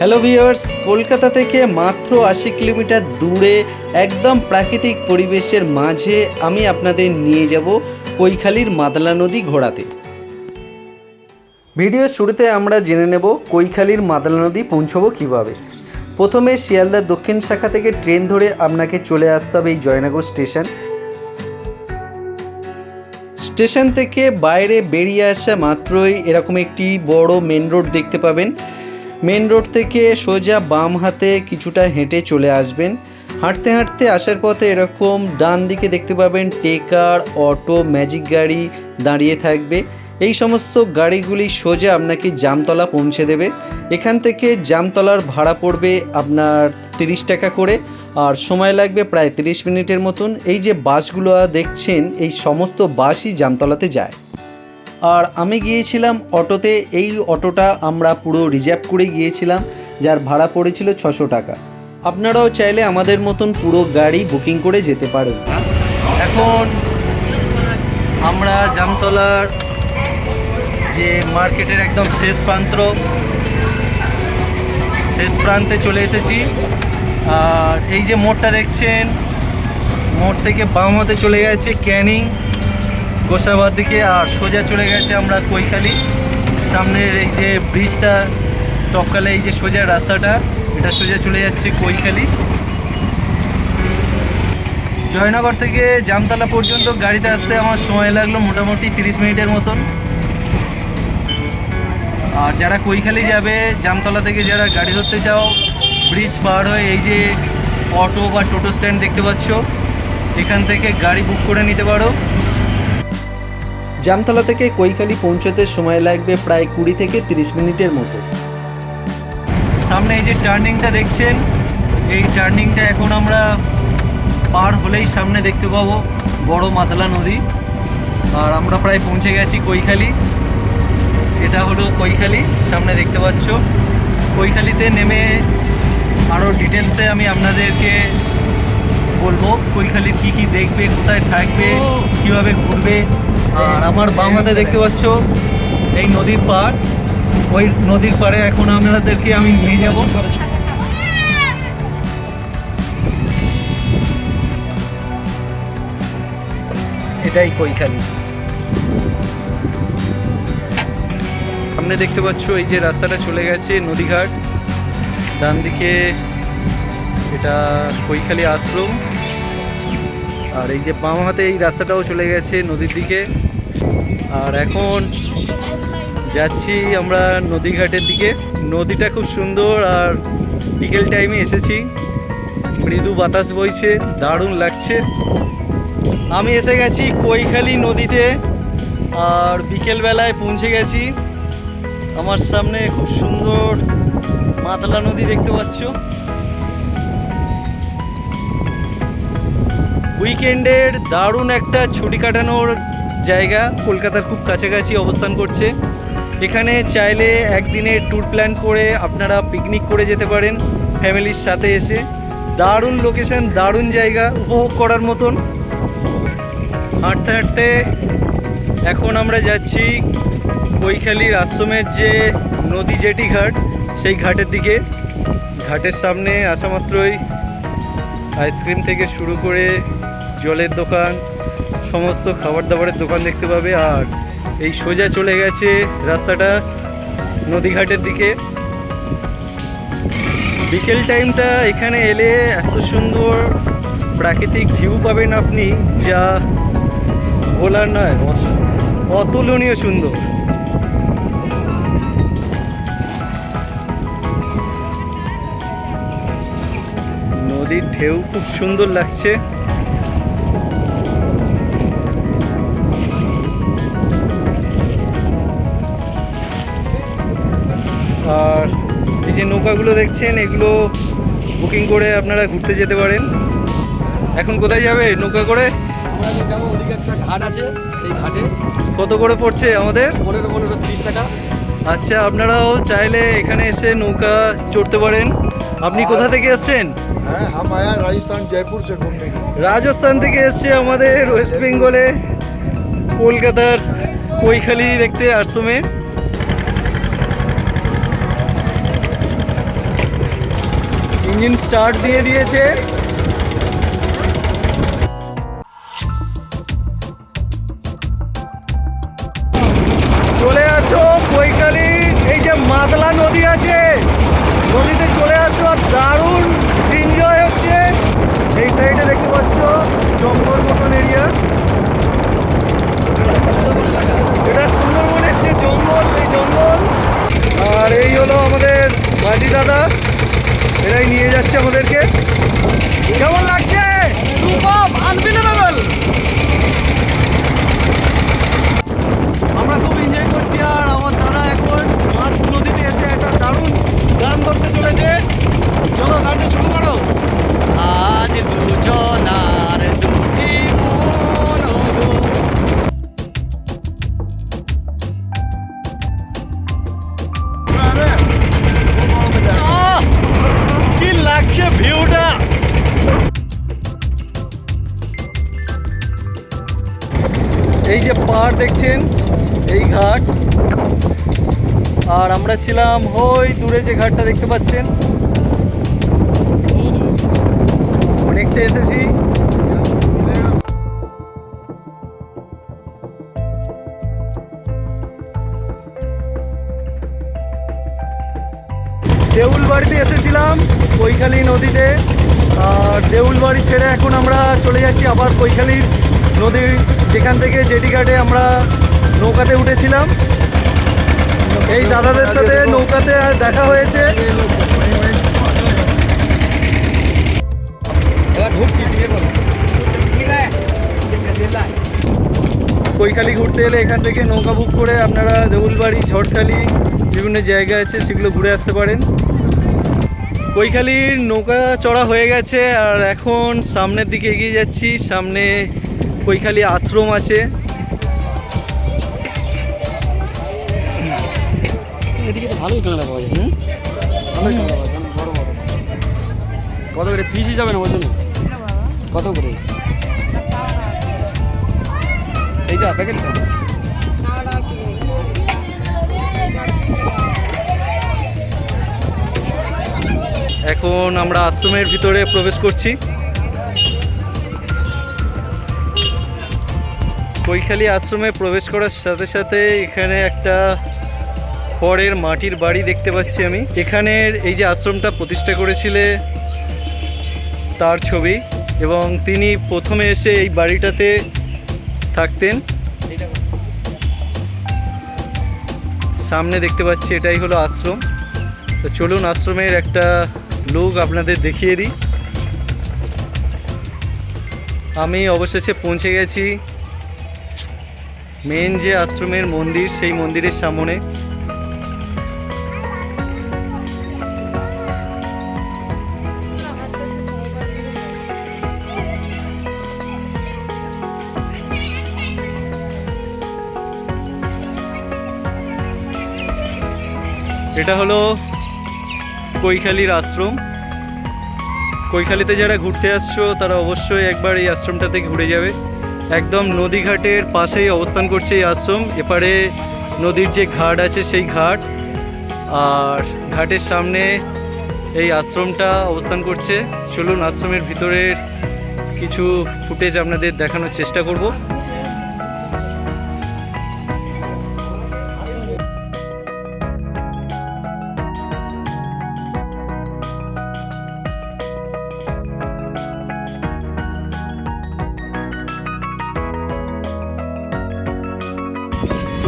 Hello viewers Kolkata থেকে মাত্র আশি কিলোমিটার দূরে একদম প্রাকৃতিক পরিবেশের মাঝে আমি আপনাদের নিয়ে যাব কৈখালির মাদলা নদী ঘোরাতে। ভিডিওর শুরুতে আমরা জেনে নেব কৈখালির মাদলা নদী পৌঁছবো কীভাবে। প্রথমে শিয়ালদার দক্ষিণ শাখা থেকে ট্রেন ধরে আপনাকে চলে আসতে হবে এই জয়নগর স্টেশন। স্টেশন থেকে বাইরে বেরিয়ে আসা মাত্রই এরকম একটি বড় মেন রোড দেখতে পাবেন। মেন রোড থেকে সোজা বাম হাতে কিছুটা হেঁটে চলে আসবেন। হাঁটতে হাঁটতে আসার পথে এরকম ডান দিকে দেখতে পাবেন টেকার, অটো, ম্যাজিক গাড়ি দাঁড়িয়ে থাকবে। এই সমস্ত গাড়িগুলি সোজা আপনাকে জামতলা পৌঁছে দেবে। এখান থেকে জামতলার ভাড়া পড়বে আপনার তিরিশ টাকা করে। আর সময় লাগবে প্রায় তিরিশ মিনিটের মতন। এই যে বাসগুলো দেখছেন, এই সমস্ত বাসই জামতলাতে যায়। আর আমি গিয়েছিলাম অটোতে, এই অটোটা আমরা পুরো রিজার্ভ করে গিয়েছিলাম, যার ভাড়া পড়েছিল ছশো টাকা। আপনারাও চাইলে আমাদের মতন পুরো গাড়ি বুকিং করে যেতে পারেন। এখন আমরা জামতলার যে মার্কেটের একদম শেষ প্রান্ত, শেষ প্রান্তে চলে এসেছি। আর এই যে মোড়টা দেখছেন, মোড় থেকে বাম হাতে চলে গেছে ক্যানিং। গোসাবার দিকে আর সোজা চলে গেছে আমরা কৈখালি। সামনের এই যে ব্রিজটা টপকালে এই যে সোজা রাস্তাটা, এটা সোজা চলে যাচ্ছে কৈখালি। জয়নগর থেকে জামতলা পর্যন্ত গাড়িতে আসতে আমার সময় লাগল মোটামুটি তিরিশ মিনিটের মতন। আর যারা কৈখালি যাবে, জামতলা থেকে যারা গাড়ি ধরতে চাও, ব্রিজ পার হয়ে এই যে অটো বা টোটো স্ট্যান্ড দেখতে পাচ্ছ, এখান থেকে গাড়ি বুক করে নিতে পারো। জামতলা থেকে কৈখালি পৌঁছতে সময় লাগবে প্রায় কুড়ি থেকে তিরিশ মিনিটের মতো। সামনে এই যে টার্নিংটা দেখছেন, এই টার্নিংটা এখন আমরা পার হলেই সামনে দেখতে পাবো বড় মাতলা নদী। আর আমরা প্রায় পৌঁছে গেছি কৈখালি। এটা হলো কৈখালি, সামনে দেখতে পাচ্ছ। কৈখালিতে নেমে আরও ডিটেলসে আমি আপনাদেরকে বলব কৈখালির কী কী দেখবে, কোথায় থাকবে, কীভাবে ঘুরবে। আর আমার বাম হাতে দেখতে পাচ্ছ, এই নদীর পাড়। ওই নদীর পাড়ে এখন আপনাদেরকে আমি নিয়ে যাব। এটাই কৈখালি। সামনে দেখতে পাচ্ছ, এই যে রাস্তাটা চলে গেছে নদীঘাট। ডান দিকে এটা কৈখালি আশ্রম। আর এই যে বাম হাতে এই রাস্তাটাও চলে গেছে নদীর দিকে। আর এখন যাচ্ছি আমরা নদীঘাটের দিকে। নদীটা খুব সুন্দর আর বিকেল টাইমে এসেছি। মৃদু বাতাস বইছে, দারুণ লাগছে। আমি এসে গেছি কৈখালি নদীতে আর বিকেলবেলায় পৌঁছে গেছি। আমার সামনে খুব সুন্দর মাতলা নদী দেখতে পাচ্ছ। উইকেন্ডের দারুণ একটা ছুটি কাটানোর জায়গা। কলকাতার খুব কাছাকাছি অবস্থান করছে। এখানে চাইলে একদিনে ট্যুর প্ল্যান করে আপনারা পিকনিক করে যেতে পারেন ফ্যামিলির সাথে এসে। দারুণ লোকেশন, দারুণ জায়গা, উপভোগ করার মতন। হাঁটতে হাঁটতে এখন আমরা যাচ্ছি কৈখালির আশ্রমের যে নদী জেটি ঘাট, সেই ঘাটের দিকে। ঘাটের সামনে আসা মাত্রই আইসক্রিম থেকে শুরু করে জলের দোকান, সমস্ত খাবার দাবারের দোকান দেখতে পাবে। আর এই সোজা চলে গেছে রাস্তাটা নদীঘাটের দিকে। বিকেল টাইমটা এখানে এলে এত সুন্দর প্রাকৃতিক ভিউ পাবেন আপনি, যা বলার নয় অতুলনীয় সুন্দর। নদীর ঢেউ খুব সুন্দর লাগছে। নৌকাগুলো দেখছেন এগুলো বুকিং করে আপনারা ঘুরতে যেতে পারেন। এখন কোথায় যাবে নৌকা করে? একটা ঘাট আছে সেই কত করে পড়ছে আমাদের? টাকা। আচ্ছা আপনারাও চাইলে এখানে এসে নৌকা চড়তে পারেন। আপনি কোথা থেকে এসছেন? রাজস্থান জয়পুর রাজস্থান থেকে এসছে আমাদের ওয়েস্ট বেঙ্গলে কলকাতার কৈখালি দেখতে আশ্রমে। ইঞ্জিন স্টার্ট দিয়ে দিয়েছে। চলে আসো কৈকালি, এই যে মাতলা নদী আছে, নদীতে চলে আসো আর দারুণ এনজয় হচ্ছে। এই সাইডে দেখতে পাচ্ছ জঙ্গল মতন এরিয়া এটা সুন্দরবনের যে জঙ্গল, সেই জঙ্গল। আর এই হলো আমাদের মাঝি দাদা। এরাই নিয়ে যাচ্ছে আমাদেরকে। কেমন লাগছে? লাগছে ভিউটা এই যে পাহাড় দেখছেন, এই ঘাট। আর আমরা ছিলাম, ওই দূরে যে ঘাটটা দেখতে পাচ্ছেন। অনেকটা এসেছি। দেউলবাড়িতে এসেছিলাম, কৈখালী নদীতে। আর দেউলবাড়ি ছেড়ে এখন আমরা চলে যাচ্ছি আবার কৈখালীর নদীর যেখান থেকে জেটি ঘাটে আমরা নৌকাতে উঠেছিলাম। এই দাদাদের সাথে নৌকাতে দেখা হয়েছে। কৈখালী ঘুরতে এলে এখান থেকে নৌকা বুক করে আপনারা দেউলবাড়ি ঝড়খালি বিভিন্ন জায়গা আছে, সেগুলো ঘুরে আসতে পারেন। কৈখালীর নৌকা চড়া হয়ে গেছে আর এখন সামনের দিকে এগিয়ে যাচ্ছি। সামনে কৈখালী আশ্রম আছে। ভালোই কাঁকড়া পাওয়া যায়। কত করে পিস হিসাবে না ওজন কত করে? এইটা প্যাকেটটা এখন আমরা আশ্রমের ভিতরে প্রবেশ করছি। কৈখালী আশ্রমে প্রবেশ করার সাথে সাথে এখানে একটা খড়ের মাটির বাড়ি দেখতে পাচ্ছি আমি। এখানের এই যে আশ্রমটা প্রতিষ্ঠা করেছিলে তার ছবি এবং তিনি প্রথমে এসে এই বাড়িটাতে থাকতেন। সামনে দেখতে পাচ্ছি এটাই হলো আশ্রম। তো চলুন আশ্রমের একটা লুক আপনাদের দেখিয়ে দিই। আমি অবশেষে পৌঁছে গেছি। মেন যে আশ্রমের মন্দির, সেই মন্দিরের সামনে। এটা হলো কৈখালীর আশ্রম। কৈখালীতে যারা ঘুরতে আসছো, তারা অবশ্যই একবার এই আশ্রমটাতে ঘুরে যাবে। একদম নদীঘাটের পাশেই অবস্থান করছে এই আশ্রম। এপারে নদীর যে ঘাট আছে, সেই ঘাট। আর ঘাটের সামনে এই আশ্রমটা অবস্থান করছে। চলুন আশ্রমের ভিতরের কিছু ফুটেজ আপনাদের দেখানোর চেষ্টা করব।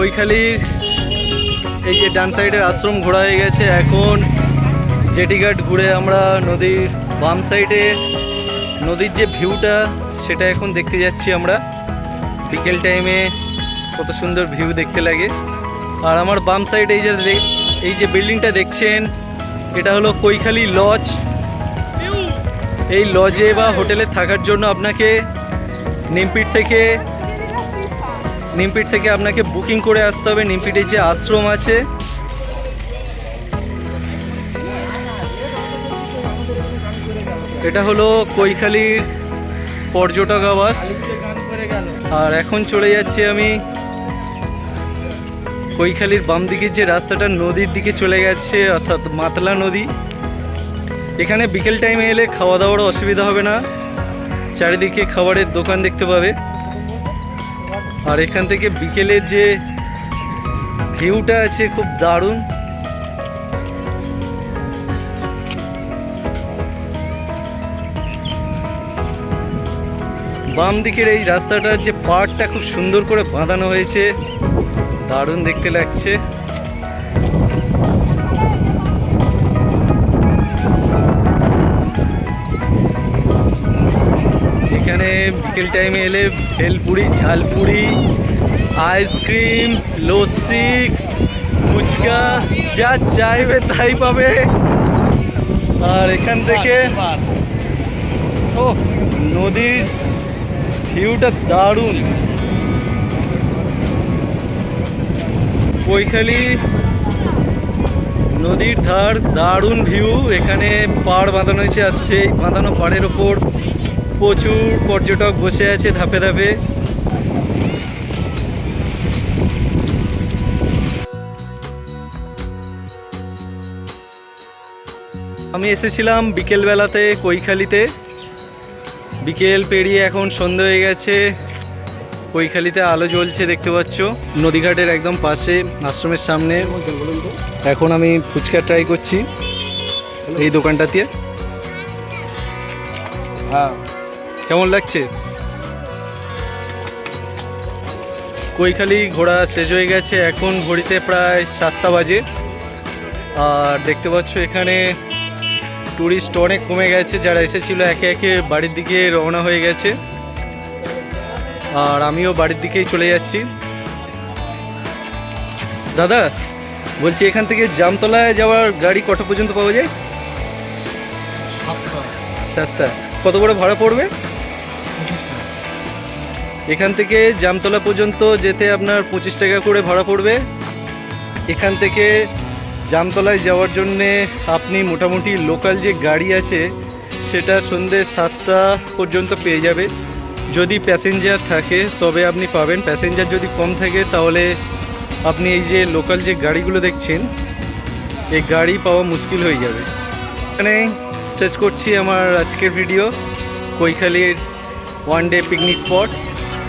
কৈখালীর এই যে ডান সাইডের আশ্রম ঘোরা হয়ে গেছে। এখন জেটিঘাট ঘুরে আমরা নদীর বাম সাইডে, নদীর যে ভিউটা, সেটা এখন দেখতে যাচ্ছি আমরা। বিকেল টাইমে কত সুন্দর ভিউ দেখতে লাগে। আর আমার বাম সাইডে এই যে এই যে বিল্ডিংটা দেখছেন, এটা হলো কৈখালী লজ। এই লজে বা হোটেলে থাকার জন্য আপনাকে নিমপিট থেকে নিমপিট থেকে আপনাকে বুকিং করে আসতে হবে। নিমপিটে যে আশ্রম আছে। এটা হলো কৈখালীর পর্যটক আবাস। আর এখন চলে যাচ্ছি আমি কৈখালীর বাম দিকের যে রাস্তাটা, নদীর দিকে চলে গেছে, অর্থাৎ মাতলা নদী। এখানে বিকেল টাইমে এলে খাওয়া দাওয়ারও অসুবিধা হবে না। চারিদিকে খাবারের দোকান দেখতে পাবে। আর এখান থেকে বিকেলের যে ভিউটা আছে খুব দারুণ। বাম দিকের এই রাস্তাটার যে পার্টটা খুব সুন্দর করে বাঁধানো হয়েছে, দারুণ দেখতে লাগছে। এখানে বিকেল টাইমে এলে ভেলপুরি, ঝালপুরি, আইসক্রিম, লস্যি, ফুচকা, যা চাইবে তাই পাবে। আর এখান থেকে ও, নদীর ভিউটা দারুণ। বৈখালি নদীর ধার, দারুণ ভিউ এখানে পাড় বাঁধানো হয়েছে, আর সেই বাঁধানো পাড়ের ওপর প্রচুর পর্যটক বসে আছে ধাপে ধাপে। আমি এসেছিলাম বিকেলবেলাতে কৈখালিতে। বিকেল পেরিয়ে এখন সন্ধে হয়ে গেছে। কৈখালিতে আলো জ্বলছে, দেখতে পাচ্ছ। নদীঘাটের একদম পাশে, আশ্রমের সামনে। এখন আমি ফুচকা ট্রাই করছি এই দোকানটাতে। হ্যাঁ। কেমন লাগছে? কৈখালি ঘোরা শেষ হয়ে গেছে এখন ঘড়িতে প্রায় সাতটা বাজে। আর দেখতে পাচ্ছ এখানে ট্যুরিস্ট অনেক কমে গেছে যারা এসেছিল একে একে বাড়ির দিকে রওনা হয়ে গেছে। আর আমিও বাড়ির দিকেই চলে যাচ্ছি। দাদা বলছি এখান থেকে জামতলায় যাওয়ার গাড়ি কটা পর্যন্ত পাওয়া যায়? সাতটা। কত করে ভাড়া পড়বে? এখান থেকে জামতলা পর্যন্ত যেতে আপনার পঁচিশ টাকা করে ভাড়া পড়বে। এখান থেকে জামতলায় যাওয়ার জন্যে আপনি মোটামুটি লোকাল যে গাড়ি আছে, সেটা সন্ধ্যে সাতটা পর্যন্ত পেয়ে যাবে। যদি প্যাসেঞ্জার থাকে, তবে আপনি পাবেন। প্যাসেঞ্জার যদি কম থাকে, তাহলে আপনি এই যে লোকাল যে গাড়িগুলো দেখছেন, এই গাড়ি পাওয়া মুশকিল হয়ে যাবে। এখানে শেষ করছি আমার আজকের ভিডিও। কৈখালির ওয়ান ডে পিকনিক স্পট।